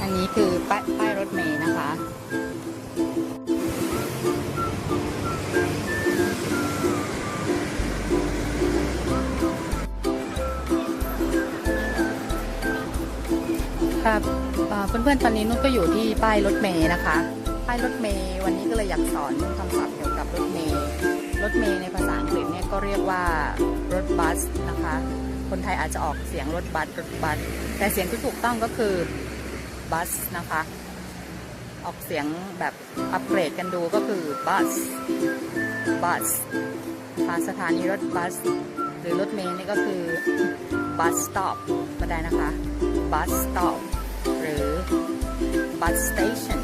อันนี้คือป้ายป้ายรถเมย์นะคะ ครับเพื่อนๆ ตอนนี้นุ่นก็อยู่ที่ป้ายรถเมย์นะคะ ป้ายรถเมย์วันนี้ก็เลยอยากสอนคำศัพท์เกี่ยวกับรถเมย์ รถเมย์ในภาษาอังกฤษเนี่ยก็เรียกว่ารถบัสนะคะ คนไทยอาจจะออกเสียงรถบัสรถบัสแต่เสียงที่ถูกต้องก็คือบัสนะคะ ออกเสียงแบบอัปเกรดกันดูก็คือบัสบัสค่ะสถานีรถบัส หรือรถเมล์นี่ก็คือ bus stop ก็ได้นะคะ bus stop หรือ bus station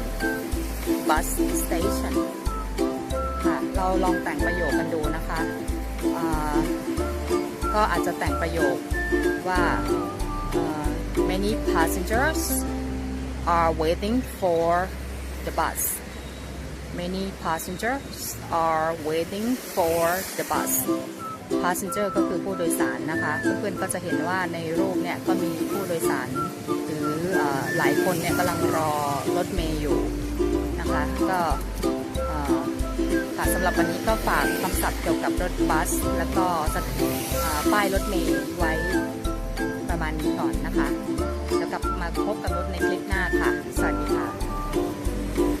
bus station ค่ะเราลองแต่งประโยคกันดู ก็อาจจะแต่งประโยคว่าอ่า many passengers are waiting for the bus many passengers are waiting for the bus passenger ก็คือผู้โดยสารนะคะ เพื่อนๆก็จะเห็นว่าในรูปเนี่ยก็มีผู้โดยสาร หรืออหลายคนเนี่ยกำลังรอรถเมย์อยู่นะคะ ก็ค่ะสำหรับวันนี้ก็ฝากคำศัพท์เกี่ยวกับรถบัส แล้วก็สถเอ่อ ป้ายรถเมย์ไว้ประมาณนี้ก่อนนะคะ แล้วกลับมาพบกับรถในคลิปหน้า